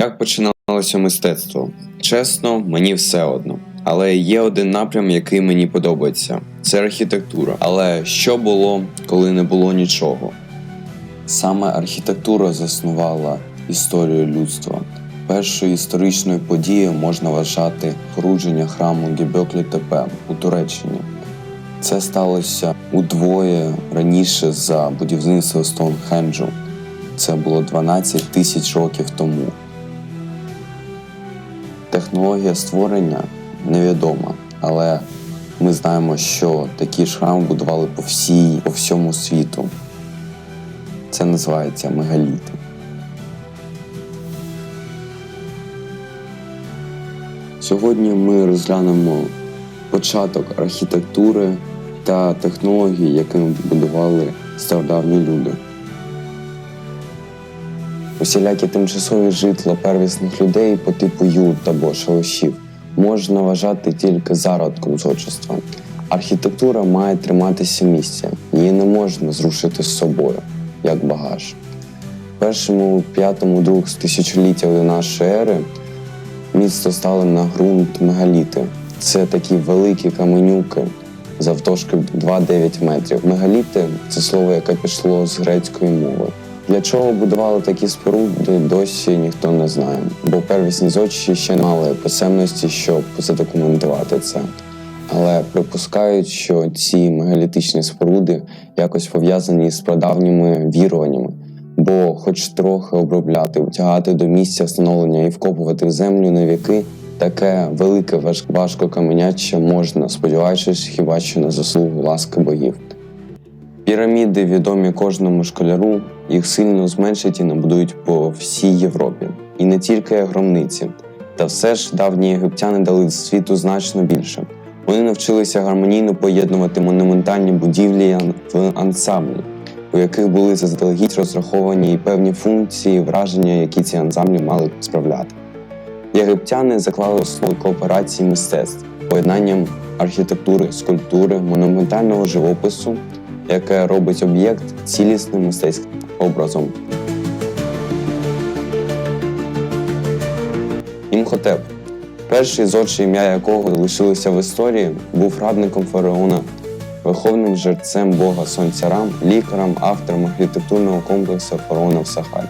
Як починалося мистецтво? Чесно, мені все одно. Але є один напрям, який мені подобається це архітектура. Але що було, коли не було нічого? Саме архітектура заснувала історію людства. Першою історичною подією можна вважати спорудження храму Гебеклі Тепе у Туреччині. Це сталося удвоє раніше за будівництво Стоунхенджу. Це було 12 тисяч років тому. Технологія створення невідома, але ми знаємо, що такі ж будували по всій, по всьому світу. Це називається мегаліти. Сьогодні ми розглянемо початок архітектури та технологій, якими будували стародавні люди. Усілякі тимчасові житла первісних людей по типу ют або шалашів можна вважати тільки зародком зодчества. Архітектура має триматися місця, її не можна зрушити з собою, як багаж. Першому п'ятому друг з тисячоліття до нашої ери місто стало на ґрунт мегаліти. Це такі великі каменюки завтовшки 2-9 метрів. Мегаліти це слово, яке пішло з грецької мови. Для чого будували такі споруди, досі ніхто не знає, бо первісні зодчі ще не мали писемності, щоб задокументувати це. Але припускають, що ці мегалітичні споруди якось пов'язані з прадавніми віруваннями, бо, хоч трохи обробляти, втягати до місця встановлення і вкопувати в землю на віки, таке велике важ- важко каменяче можна, сподіваючись хіба що на заслугу ласки богів. Піраміди відомі кожному школяру, їх сильно зменшать і набудують по всій Європі. І не тільки громниці. Та все ж давні єгиптяни дали світу значно більше. Вони навчилися гармонійно поєднувати монументальні будівлі в ансамблі, у яких були заздалегідь розраховані і певні функції, враження, які ці ансамблі мали справляти. Єгиптяни заклали основу кооперації мистецтв, поєднанням архітектури, скульптури, монументального живопису, яке робить об'єкт цілісним мистецьким образом. Імхотеп, перший зодчий ім'я якого залишилося в історії, був радником фараона, верховним жерцем бога сонця Рам, лікарем, автором архітектурного комплексу фараона в Сахарі.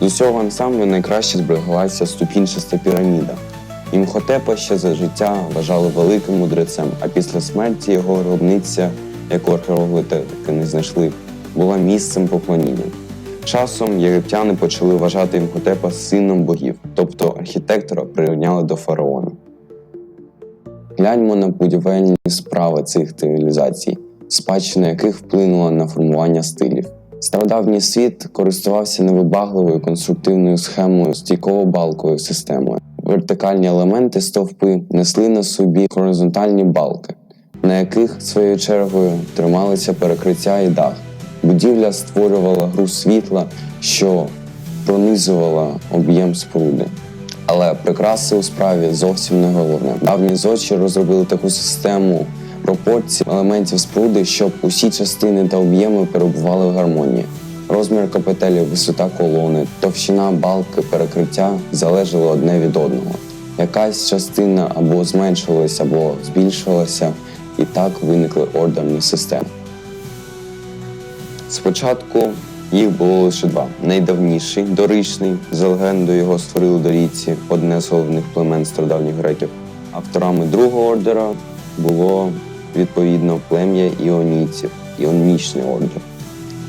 З усього ансамблю найкраще збереглася ступінчаста піраміда. Імхотепа ще за життя вважали великим мудрецем, а після смерті його гробниця, яку археологи таки не знайшли, була місцем поклоніння. Часом єгиптяни почали вважати Імхотепа сином богів, тобто архітектора прирівняли до фараона. Гляньмо на будівельні справи цих цивілізацій, спадщина яких вплинула на формування стилів. Стародавній світ користувався невибагливою конструктивною схемою стійково-балковою системою. Вертикальні елементи стовпи несли на собі горизонтальні балки, на яких своєю чергою трималися перекриття і дах. Будівля створювала гру світла, що пронизувала об'єм споруди. Але прикраси у справі зовсім не головне. Давні зодчі розробили таку систему пропорцій елементів споруди, щоб усі частини та об'єми перебували в гармонії. Розмір капителів, висота колони, товщина балки, перекриття залежали одне від одного. Якась частина або зменшувалася, або збільшувалася, і так виникли ордерні системи. Спочатку їх було лише два: найдавніший доричний, за легендою його створили дорійці, одне з головних племен стародавніх греків. Авторами другого ордера було відповідно плем'я іонійців, іонічний ордер.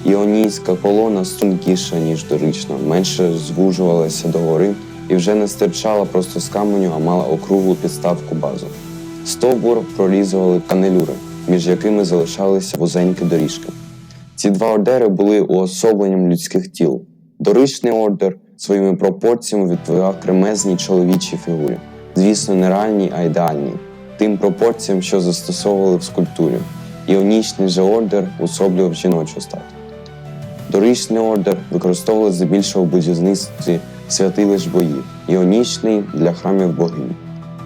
Іонійська колона стрункіша, ніж дорична, менше звужувалася догори і вже не стирчала просто з каменю, а мала округлу підставку базу. Стовбур прорізували канелюри, між якими залишалися вузенькі доріжки. Ці два ордери були уособленням людських тіл. Доричний ордер своїми пропорціями відповідав кремезній чоловічій фігурі. Звісно, не реальній, а ідеальній, тим пропорціям, що застосовували в скульптурі. Іонічний же ордер уособлював жіночу стать. Доричний ордер використовували здебільшого в будівництві святилищ боїв, іонічний для храмів богинь.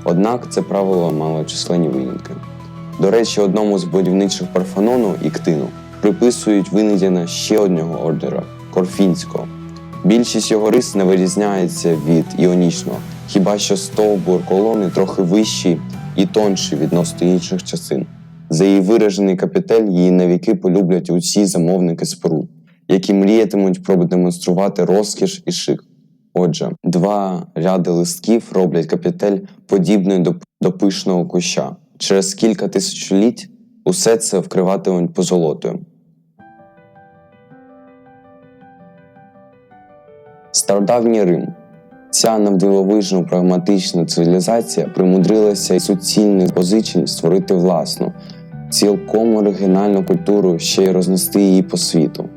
Однак це правило мало численні винятки. До речі, одному з будівничих Парфенону і Ктину приписують винайдення ще одного ордера Корфінського. Більшість його рис не вирізняється від іонічного, хіба що стовбур колони трохи вищий і тонший відносно інших частин. За її виражений капітель її навіки полюблять усі замовники споруд, які мріятимуть продемонструвати розкіш і шик. Отже, два ряди листків роблять капітель подібною до, до пишного куща. Через кілька тисячоліть усе це вкриватимуть позолотою. Стародавній Рим. Ця навдивовижно прагматична цивілізація примудрилася із суцільних позичень створити власну, цілком оригінальну культуру ще й рознести її по світу.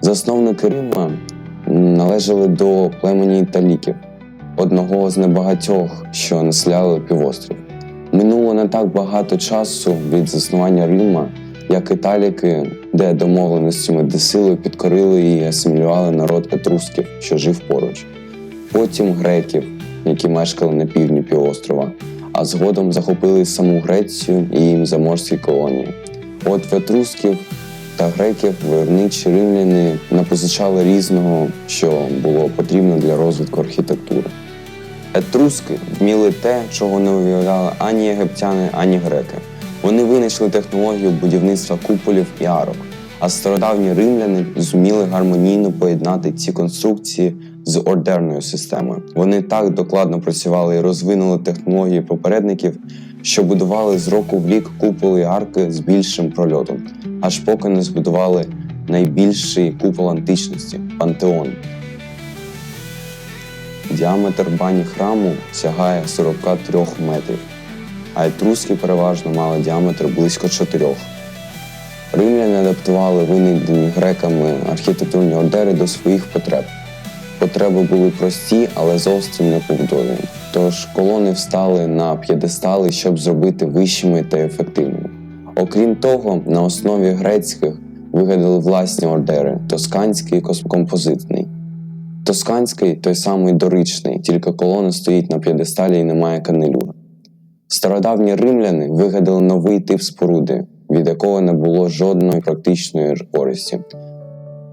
Засновники Рима належали до племені італіків, одного з небагатьох, що населяли півострів. Минуло не так багато часу від заснування Рима, як італіки, де домовленостями де підкорили і асимілювали народ етрусків, що жив поруч. Потім греків, які мешкали на півдні півострова, а згодом захопили саму Грецію і їм заморські колонії. От в етрусків та греків войовничі римляни напозичали різного, що було потрібно для розвитку архітектури. Етруски вміли те, чого не уявляли ані єгиптяни, ані греки. Вони винайшли технологію будівництва куполів і арок, а стародавні римляни зуміли гармонійно поєднати ці конструкції з ордерною системою. Вони так докладно працювали і розвинули технології попередників, що будували з року в рік куполи арки з більшим прольотом, аж поки не збудували найбільший купол античності пантеон. Діаметр бані храму сягає 43 метрів, а етруски переважно мали діаметр близько 4. Римляни адаптували винайдені греками архітектурні ордери до своїх потреб. Потреби були прості, але зовсім не побудові. Тож колони встали на п'єдестали, щоб зробити вищими та ефективними. Окрім того, на основі грецьких вигадали власні ордери тосканський і композитний. Тосканський той самий доричний, тільки колона стоїть на п'єдесталі і немає канелюри. Стародавні римляни вигадали новий тип споруди, від якого не було жодної практичної користі.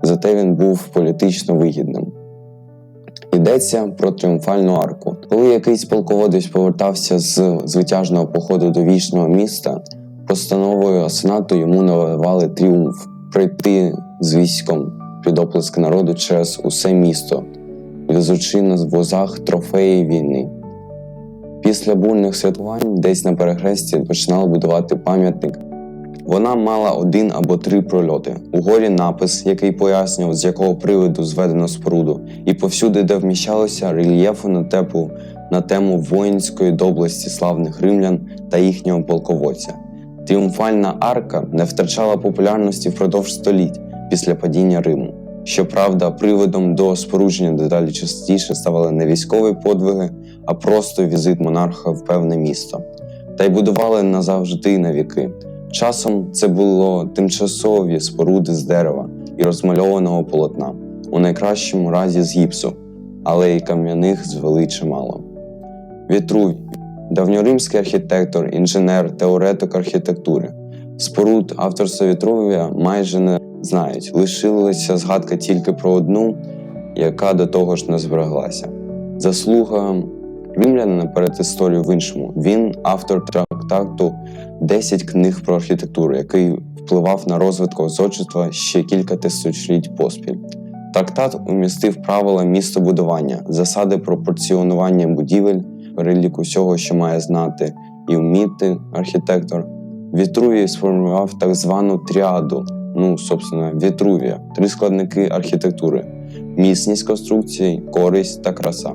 Зате він був політично вигідним. Йдеться про тріумфальну арку. Коли якийсь полководець повертався з звитяжного походу до вічного міста, постановою сенату йому навивали тріумф пройти з військом під оплески народу через усе місто, везучи на возах трофеї війни. Після бурних святкувань десь на перехресті починали будувати пам'ятник. Вона мала один або три прольоти. Угорі напис, який пояснював, з якого приводу зведено споруду, і повсюди, де вміщалося рельєфи на тепу на тему воїнської доблесті славних римлян та їхнього полководця. Тріумфальна арка не втрачала популярності впродовж століть після падіння Риму. Щоправда, приводом до спорудження дедалі частіше ставали не військові подвиги, а просто візит монарха в певне місто. Та й будували назавжди на віки. Часом це було тимчасові споруди з дерева і розмальованого полотна, у найкращому разі з гіпсу, але й кам'яних звели чимало. Вітрувій давньоримський архітектор, інженер, теоретик архітектури. Споруд авторства Вітрувія майже не знають, лишилася згадка тільки про одну, яка до того ж не збереглася. Заслуга римлянина перед історією в іншому. Він автор трактату «10 книг про архітектуру, який впливав на розвиток козочества ще кілька тисячоліть поспіль. Трактат умістив правила містобудування, засади пропорціонування будівель, перелік усього, що має знати і вміти архітектор. Вітрувій сформував так звану тріаду, ну, собственно, Вітрувія, три складники архітектури: міцність конструкції, користь та краса.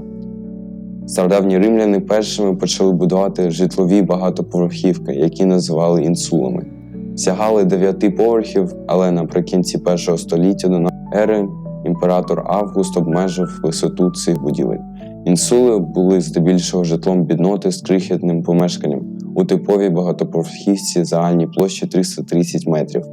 Стародавні римляни першими почали будувати житлові багатоповерхівки, які називали інсулами. Сягали дев'яти поверхів, але наприкінці першого століття до ери імператор Август обмежив висоту цих будівель. Інсули були здебільшого житлом бідноти з крихітним помешканням у типовій багатоповерхівці загальній площі 330 метрів.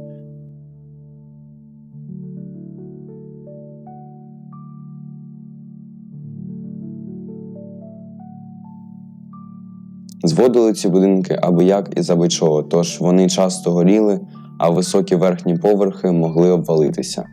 Зводили ці будинки аби як і аби чого, тож вони часто горіли, а високі верхні поверхи могли обвалитися.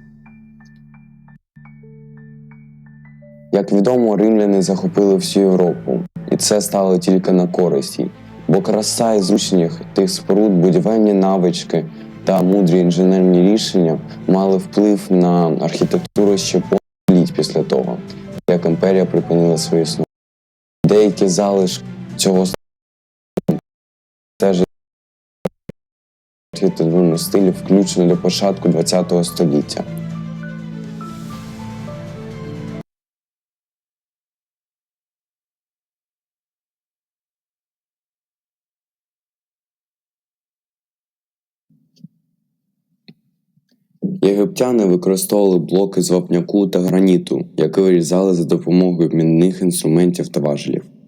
Як відомо, римляни захопили всю Європу, і це стало тільки на користь. Бо краса і зручних тих споруд, будівельні навички та мудрі інженерні рішення мали вплив на архітектуру ще понад після того, як імперія припинила своє існування. Деякі залишки цього стежать архітектурного стилю, включно до початку ХХ століття. Єгиптяни використовували блоки з вапняку та граніту, які вирізали за допомогою мінних інструментів та важелів.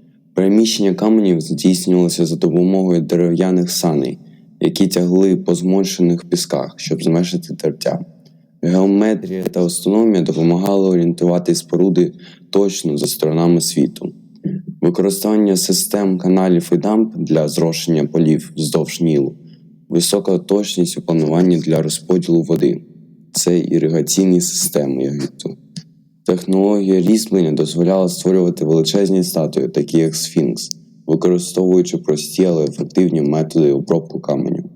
Переміщення каменів здійснювалося за допомогою дерев'яних саней, які тягли по зморщених пісках, щоб зменшити тертя. Геометрія та астрономія допомагали орієнтувати споруди точно за сторонами світу. Використання систем каналів і дамб для зрошення полів вздовж Нілу, висока точність у плануванні для розподілу води це іригаційні системи Єгипту. Технологія різьблення дозволяла створювати величезні статуї, такі як Сфінкс, використовуючи прості, але ефективні методи обробку каменю.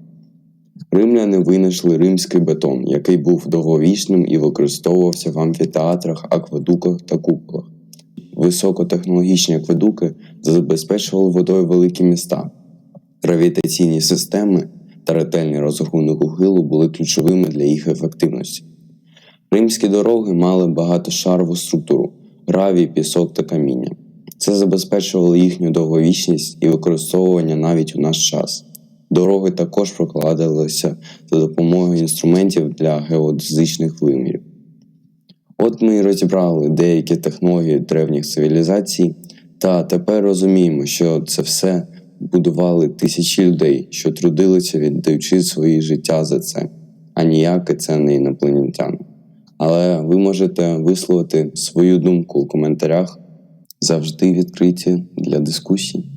Римляни винайшли римський бетон, який був довговічним і використовувався в амфітеатрах, акведуках та куполах. Високотехнологічні акведуки забезпечували водою великі міста. Гравітаційні системи та ретельний розрахунок ухилу були ключовими для їх ефективності. Римські дороги мали багатошарову структуру гравій, пісок та каміння. Це забезпечувало їхню довговічність і використовування навіть у наш час. Дороги також прокладалися за допомогою інструментів для геодезичних вимірів. От ми і розібрали деякі технології древніх цивілізацій, та тепер розуміємо, що це все будували тисячі людей, що трудилися, віддаючи свої життя за це, а ніяке це не інопланетяни. Але ви можете висловити свою думку у коментарях, завжди відкриті для дискусій.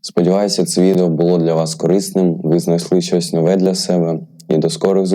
Сподіваюся, це відео було для вас корисним. Ви знайшли щось нове для себе і до скорих зустрічей!